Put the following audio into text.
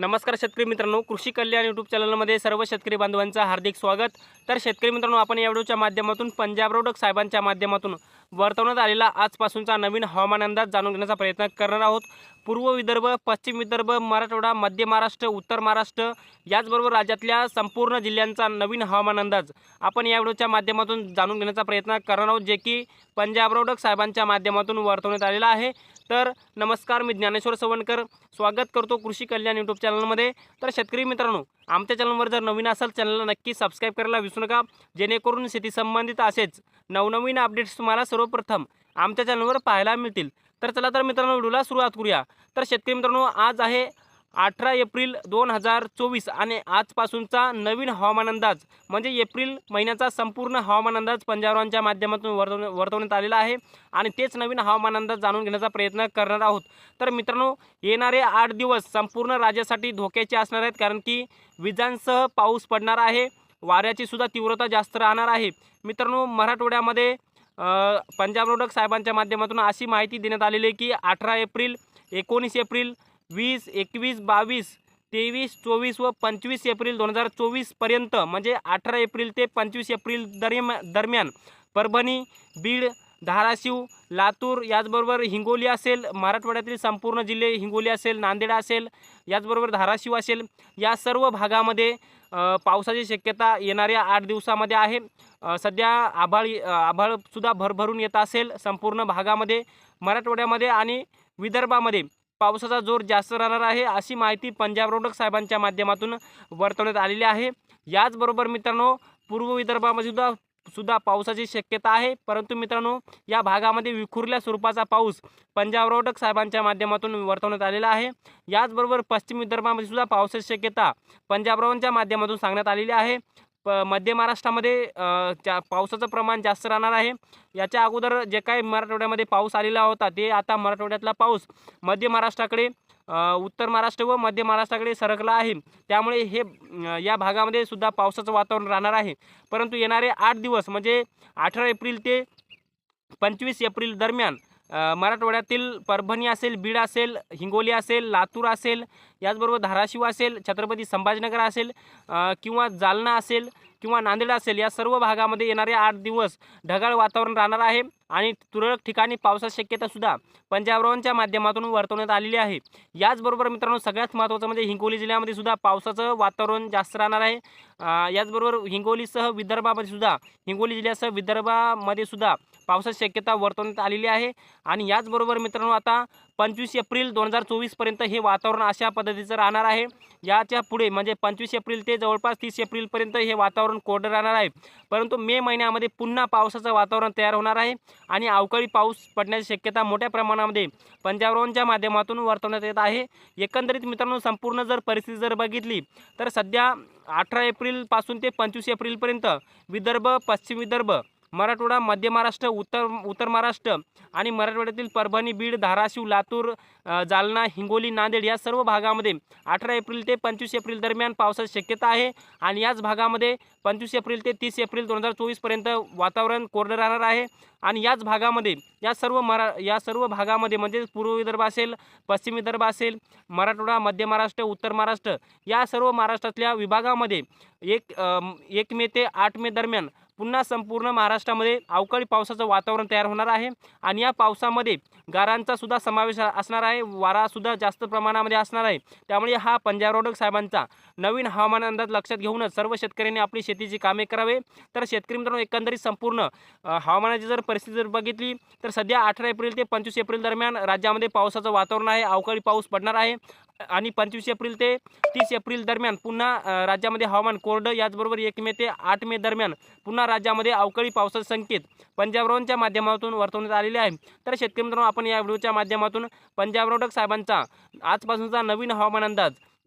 नमस्कार शेतकरी मित्रांनो कृषी कल्याण यूट्यूब चॅनलमध्ये सर्व शेतकरी बांधवांचं हार्दिक स्वागत. तर शेतकरी मित्रांनो आपण या व्हिडिओच्या माध्यमातून पंजाब रोडक साहेबांच्या माध्यमातून वर्तवण्यात आलेला आजपासूनचा नवीन हवामान अंदाज जाणून घेण्याचा प्रयत्न करणार आहोत. पूर्व विदर्भ पश्चिम विदर्भ मराठवाडा मध्य महाराष्ट्र उत्तर महाराष्ट्र याचबरोबर राज्यातल्या संपूर्ण जिल्ह्यांचा नवीन हवामान अंदाज आपण या व्हिडिओच्या माध्यमातून जाणून घेण्याचा प्रयत्न करणार आहोत जे की पंजाब रोडक साहेबांच्या माध्यमातून वर्तवण्यात आलेला आहे. तर नमस्कार मी ज्ञानेश्वर सवणकर स्वागत करतो कृषी कल्याण यूट्यूब चॅनलमध्ये तर शेतकरी मित्रांनो आमच्या चॅनलवर जर नवीन असाल चॅनलला नक्की सबस्क्राईब करायला विसरू नका. जेणेकरून शेती संबंधित असेच नवनवीन अपडेट्स तुम्हाला सर्वप्रथम आमच्या चॅनलवर पाहायला मिळतील. तर चला तर मित्रांनो व्हिडिओला सुरुवात करूया. तर शेतकरी मित्रांनो आज आहे अठरा एप्रिल दोन हजार चोवीस आणि आजपासूनचा नवीन हवामान अंदाज म्हणजे एप्रिल महिन्याचा संपूर्ण हवामान अंदाज पंजाबरावांच्या माध्यमातून वर्तव वर्तवण्यात आलेला आहे आणि तेच नवीन हवामान अंदाज जाणून घेण्याचा प्रयत्न करणार आहोत. तर मित्रांनो येणारे आठ दिवस संपूर्ण राज्यासाठी धोक्याचे असणार आहेत कारण की विजांसह पाऊस पडणार आहे वाऱ्याची सुद्धा तीव्रता जास्त राहणार आहे. मित्रांनो मराठवाड्यामध्ये पंजाब रोडक साहेबांच्या माध्यमातून अशी माहिती देण्यात आलेली आहे की अठरा एप्रिल एकोणीस एप्रिल वीस एकवीस बावीस तेवीस चोवीस व पंचवीस एप्रिल दोन हजार चोवीसपर्यंत म्हणजे अठरा एप्रिल ते पंचवीस एप्रिल दरम्या दरम्यान परभणी बीड धाराशिव लातूर याचबरोबर हिंगोली असेल मराठवाड्यातील संपूर्ण जिल्हे हिंगोली असेल नांदेड असेल याचबरोबर धाराशिव असेल या सर्व भागामध्ये पावसाची शक्यता येणाऱ्या आठ दिवसामध्ये आहे. सध्या आभाळ आभाळसुद्धा भरभरून येत असेल संपूर्ण भागामध्ये मराठवाड्यामध्ये आणि विदर्भामध्ये. पावसाचा जोर जास्त राहणार आहे अशी माहिती पंजाब रोडक साहेबांच्या माध्यमातून वर्तवण्यात आलेली आहे. याचबरोबर मित्रांनो पूर्व विदर्भामध्ये सुद्धा सुद्धा पावसाची शक्यता आहे. परंतु मित्रांनो या भागामध्ये विखुरल्या स्वरूपाचा पाऊस पंजाब रोडक साहेबांच्या माध्यमातून वर्तवण्यात आलेला आहे. याचबरोबर पश्चिम विदर्भामध्ये सुद्धा पावसाची शक्यता पंजाबरावांच्या माध्यमातून सांगण्यात आलेली आहे. प मध्य महाराष्ट्रामध्ये जा च्या पावसाचं प्रमाण जास्त राहणार आहे. याच्या अगोदर जे काही मराठवाड्यामध्ये पाऊस आलेला होता ते आता मराठवाड्यातला पाऊस मध्य महाराष्ट्राकडे उत्तर महाराष्ट्र व मध्य महाराष्ट्राकडे सरकला आहे. त्यामुळे हे या भागामध्ये सुद्धा पावसाचं वातावरण राहणार आहे. परंतु येणारे आठ दिवस म्हणजे अठरा एप्रिल ते पंचवीस एप्रिल दरम्यान मराठवाड्यातील परभणी असेल बीड असेल हिंगोली असेल लातूर असेल याचबरोबर धाराशिव असेल छत्रपती संभाजीनगर असेल किंवा जालना असेल किंवा नांदेड असेल या सर्व भागामध्ये येणारे आठ दिवस ढगाळ वातावरण राहणार आहे. आणि तुरळक ठिकाणी पावसाची शक्यतासुद्धा पंजाबरावांच्या माध्यमातून वर्तवण्यात आलेली आहे. याचबरोबर मित्रांनो सगळ्यात महत्त्वाचं म्हणजे हिंगोली जिल्ह्यामध्ये सुद्धा पावसाचं वातावरण जास्त राहणार आहे. याचबरोबर हिंगोलीसह विदर्भामध्ये सुद्धा हिंगोली जिल्ह्यासह विदर्भामध्ये सुद्धा पावसाची शक्यता वर्तवण्यात आलेली आहे. आणि याचबरोबर मित्रांनो आता पंचवीस एप्रिल दोन हजार चोवीसपर्यंत हे वातावरण अशा पद्धतीचं राहणार आहे. याच्यापुढे म्हणजे पंचवीस एप्रिल ते जवळपास तीस एप्रिलपर्यंत हे वातावरण कोरडं राहणार आहे. परंतु मे महिन्यामध्ये पुन्हा पावसाचं वातावरण तयार होणार आहे. आणि अवकाळी पाऊस पडण्याची शक्यता मोठ्या प्रमाणामध्ये पंजाबरावांच्या माध्यमातून वर्तवण्यात येत आहे. एकंदरीत मित्रांनो संपूर्ण जर परिस्थिती जर बघितली तर सध्या अठरा एप्रिलपासून ते पंचवीस एप्रिलपर्यंत विदर्भ पश्चिम विदर्भ मराठवाडा मध्य महाराष्ट्र उत्तर उत्तर महाराष्ट्र आणि मराठवाड्यातील परभणी बीड धाराशिव लातूर जालना हिंगोली नांदेड या सर्व भागामध्ये अठरा एप्रिल ते पंचवीस एप्रिल दरम्यान पावसाची शक्यता आहे आणि याच भागामध्ये पंचवीस एप्रिल ते तीस एप्रिल दोन हजार चोवीसपर्यंत वातावरण कोरडं राहणार आहे. आणि याच भागामध्ये या सर्व मरा या सर्व भागामध्ये म्हणजे पूर्व विदर्भ असेल पश्चिम विदर्भ असेल मराठवाडा मध्य महाराष्ट्र उत्तर महाराष्ट्र या सर्व महाराष्ट्रातल्या विभागामध्ये एक एक मे ते आठ मे दरम्यान पुन्हा संपूर्ण महाराष्ट्रामध्ये अवकाळी पावसाचं वातावरण तयार होणार आहे. आणि या पावसामध्ये गारांचा सुद्धा समावेश असणार आहे. वारासुद्धा जास्त प्रमाणामध्ये असणार आहे. त्यामुळे हा पंजाब साहेबांचा नवीन हवामान अंदाज लक्षात घेऊनच सर्व शेतकऱ्यांनी आपली शेतीची कामे करावे. तर शेतकरी मित्रांनो एकंदरीत संपूर्ण हवामानाची जर परिस्थिती जर बघितली तर सध्या अठरा एप्रिल ते पंचवीस एप्रिल दरम्यान राज्यामध्ये पावसाचं वातावरण आहे. अवकाळी पाऊस पडणार आहे. आणि पंचवीस एप्रिल ते तीस एप्रिल दरम्यान पुन्हा राज्यामध्ये हवामान कोरडं याचबरोबर एक मे ते आठ मे दरम्यान पुन्हा राज्यामध्ये अवकाळी पावसाचे संकेत पंजाबरावांच्या माध्यमातून वर्तवण्यात आलेले आहे. तर शेतकरी मित्रांनो आपण या व्हिडिओच्या माध्यमातून पंजाब रोडक साहेबांचा आजपासूनचा नवीन हवामान अंदाज